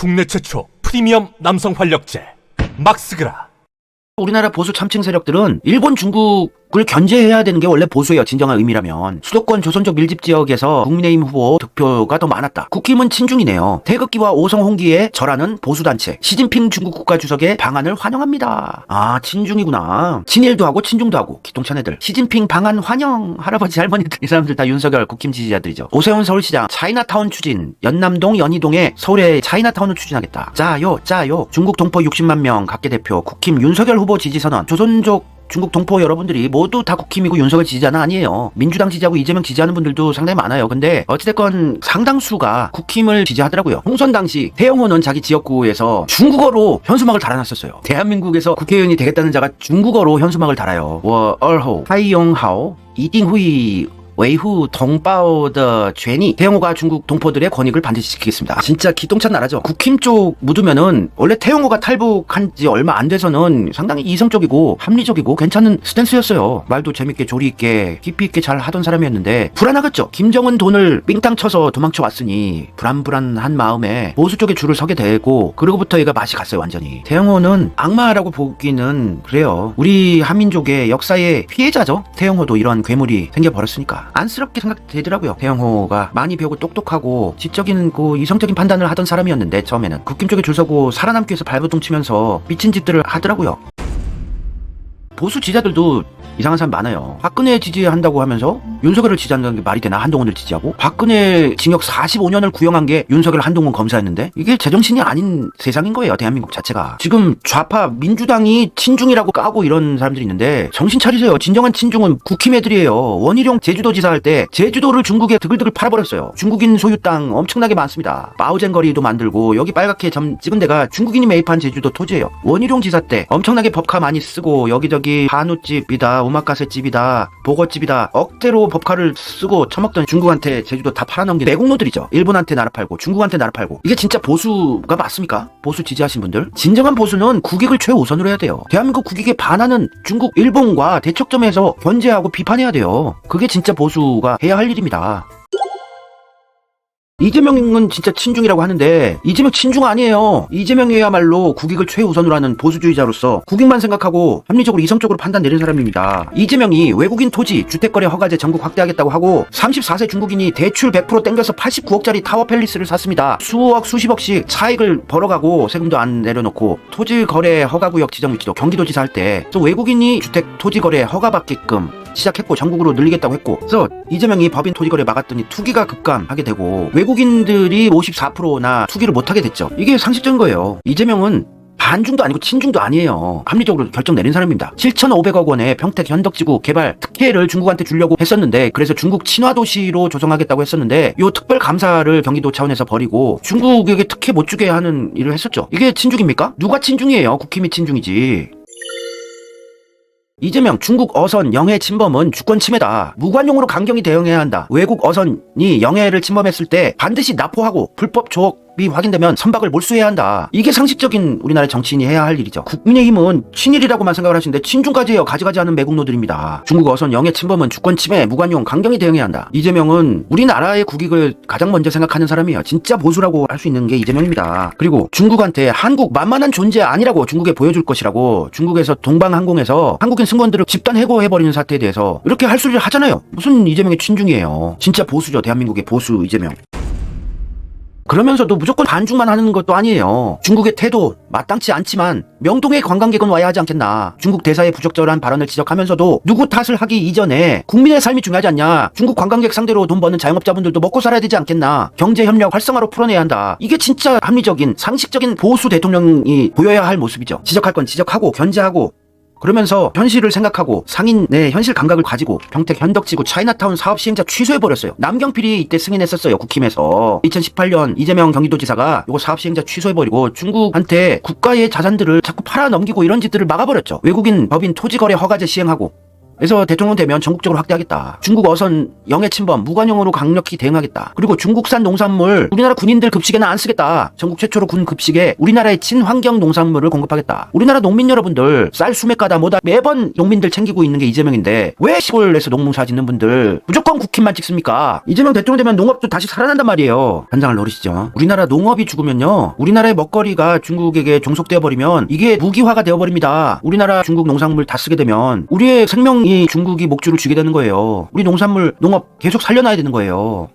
국내 최초 프리미엄 남성 활력제 막스그라. 우리나라 보수 참칭 세력들은 일본, 중국 을 견제해야 되는 게 원래 보수예요. 진정한 의미라면. 수도권 조선족 밀집 지역에서 국민의힘 후보 득표가 더 많았다. 국힘은 친중이네요. 태극기와 오성 홍기에 절하는 보수단체. 시진핑 중국 국가주석의 방안을 환영합니다. 아, 친중이구나. 친일도 하고 친중도 하고 기똥찬 애들. 시진핑 방안 환영. 할아버지 할머니들 이 사람들 다 윤석열 국힘 지지자들이죠. 오세훈 서울시장 차이나타운 추진. 연남동 연희동에 서울의 차이나타운을 추진하겠다. 짜요 짜요. 중국 동포 60만 명 각계 대표 국힘 윤석열 후보 지지 선언. 조선족 중국 동포 여러분들이 모두 다 국힘이고 윤석열 지지자는 아니에요. 민주당 지지하고 이재명 지지하는 분들도 상당히 많아요. 근데 어찌됐건 상당수가 국힘을 지지하더라고요. 홍선 당시 태영호는 자기 지역구에서 중국어로 현수막을 달아놨었어요. 대한민국에서 국회의원이 되겠다는 자가 중국어로 현수막을 달아요. 워 얼호 하이용하오 이딩후이 웨이후 동바오더 죄니 태영호가 중국 동포들의 권익을 반드시 지키겠습니다. 진짜 기똥찬 나라죠. 국힘 쪽 묻으면은 원래 태영호가 탈북한 지 얼마 안 돼서는 상당히 이성적이고 합리적이고 괜찮은 스탠스였어요. 말도 재밌게 조리 있게 깊이 있게 잘 하던 사람이었는데 불안하겠죠. 김정은 돈을 삥땅 쳐서 도망쳐 왔으니 불안불안한 마음에 보수 쪽에 줄을 서게 되고 그러고부터 얘가 맛이 갔어요 완전히. 태영호는 악마라고 보기는 그래요. 우리 한민족의 역사의 피해자죠. 태영호도 이런 괴물이 생겨버렸으니까. 안쓰럽게 생각되더라고요. 태영호가 많이 배우고 똑똑하고 지적인 그 이성적인 판단을 하던 사람이었는데 처음에는 국김 쪽에 줄 서고 살아남기 위해서 발버둥 치면서 미친 짓들을 하더라고요. 보수 지지자들도 이상한 사람 많아요. 박근혜 지지한다고 하면서 윤석열을 지지한다는 게 말이 되나? 한동훈을 지지하고 박근혜 징역 45년을 구형한 게 윤석열 한동훈 검사였는데 이게 제정신이 아닌 세상인 거예요. 대한민국 자체가. 지금 좌파 민주당이 친중이라고 까고 이런 사람들이 있는데 정신 차리세요. 진정한 친중은 국힘 애들이에요. 원희룡 제주도지사 할 때 제주도를 중국에 드글드글 팔아버렸어요. 중국인 소유 땅 엄청나게 많습니다. 마오젠 거리도 만들고 여기 빨갛게 점 찍은 데가 중국인이 매입한 제주도 토지예요. 원희룡 지사 때 엄청나게 법카 많이 쓰고 여기저기 한우집이다 오마카세집이다 보거집이다 억대로 법카를 쓰고 처먹던 중국한테 제주도 다 팔아넘긴 내국노들이죠. 일본한테 나라 팔고 중국한테 나라 팔고 이게 진짜 보수가 맞습니까? 보수 지지하신 분들? 진정한 보수는 국익을 최우선으로 해야 돼요. 대한민국 국익에 반하는 중국, 일본과 대척점에서 견제하고 비판해야 돼요. 그게 진짜 보수가 해야 할 일입니다. 이재명은 진짜 친중이라고 하는데 이재명 친중 아니에요. 이재명이야말로 국익을 최우선으로 하는 보수주의자로서 국익만 생각하고 합리적으로 이성적으로 판단 내린 사람입니다. 이재명이 외국인 토지 주택거래 허가제 전국 확대하겠다고 하고 34세 중국인이 대출 100% 땡겨서 89억짜리 타워 팰리스를 샀습니다. 수억 수십억씩 차익을 벌어가고 세금도 안 내려놓고 토지 거래 허가구역 지정 위치도 경기도지사 할때 외국인이 주택 토지 거래 허가 받게끔 시작했고 전국으로 늘리겠다고 했고 그래서 이재명이 법인 토지거래 막았더니 투기가 급감하게 되고 외국인들이 54%나 투기를 못하게 됐죠 이게 상식적인 거예요 이재명은 반중도 아니고 친중도 아니에요. 합리적으로 결정 내린 사람입니다. 7,500억 원의 평택 현덕지구 개발 특혜를 중국한테 주려고 했었는데 그래서 중국 친화 도시로 조성하겠다고 했었는데 요 특별 감사를 경기도 차원에서 벌이고 중국에게 특혜 못 주게 하는 일을 했었죠. 이게 친중입니까? 누가 친중이에요? 국힘이 친중이지. 이재명 중국 어선 영해 침범은 주권 침해다. 무관용으로 강경히 대응해야 한다. 외국 어선이 영해를 침범했을 때 반드시 납포하고 불법 조업 이 확인되면 선박을 몰수해야 한다. 이게 상식적인 우리나라 정치인이 해야 할 일이죠. 국민의힘은 친일이라고만 생각을 하시는데 친중까지 해요. 가지가지 하는 매국노들입니다. 중국 어선 영해 침범은 주권 침해, 무관용, 강경히 대응해야 한다. 이재명은 우리나라의 국익을 가장 먼저 생각하는 사람이에요. 진짜 보수라고 할 수 있는 게 이재명입니다. 그리고 중국한테 한국 만만한 존재 아니라고 중국에 보여줄 것이라고 중국에서 동방항공에서 한국인 승무원들을 집단 해고해버리는 사태에 대해서 이렇게 할 소리를 하잖아요. 무슨 이재명의 친중이에요. 진짜 보수죠. 대한민국의 보수 이재명. 그러면서도 무조건 반중만 하는 것도 아니에요. 중국의 태도 마땅치 않지만 명동에 관광객은 와야 하지 않겠나. 중국 대사의 부적절한 발언을 지적하면서도 누구 탓을 하기 이전에 국민의 삶이 중요하지 않냐. 중국 관광객 상대로 돈 버는 자영업자분들도 먹고 살아야 되지 않겠나. 경제 협력 활성화로 풀어내야 한다. 이게 진짜 합리적인 상식적인 보수 대통령이 보여야 할 모습이죠. 지적할 건 지적하고 견제하고 그러면서 현실을 생각하고 상인의 현실 감각을 가지고 평택 현덕지구 차이나타운 사업 시행자 취소해버렸어요. 남경필이 이때 승인했었어요. 국힘에서. 2018년 이재명 경기도지사가 이거 사업 시행자 취소해버리고 중국한테 국가의 자산들을 자꾸 팔아넘기고 이런 짓들을 막아버렸죠. 외국인 법인 토지거래 허가제 시행하고 그래서 대통령 되면 전국적으로 확대하겠다. 중국 어선 영해 침범 무관용으로 강력히 대응하겠다. 그리고 중국산 농산물 우리나라 군인들 급식에는 안 쓰겠다. 전국 최초로 군 급식에 우리나라의 친환경 농산물을 공급하겠다. 우리나라 농민 여러분들 쌀 수맥 가다 뭐다 매번 농민들 챙기고 있는 게 이재명인데 왜 시골에서 농농사 짓는 분들 무조건 국힘만 찍습니까? 이재명 대통령 되면 농업도 다시 살아난단 말이에요. 단장을 노리시죠. 우리나라 농업이 죽으면요. 우리나라의 먹거리가 중국에게 종속되어 버리면 이게 무기화가 되어 버립니다. 우리나라 중국 농산물 다 쓰게 되면 우리의 생명이 중국이 목줄을 쥐게 되는 거예요. 우리 농산물 농업 계속 살려놔야 되는 거예요.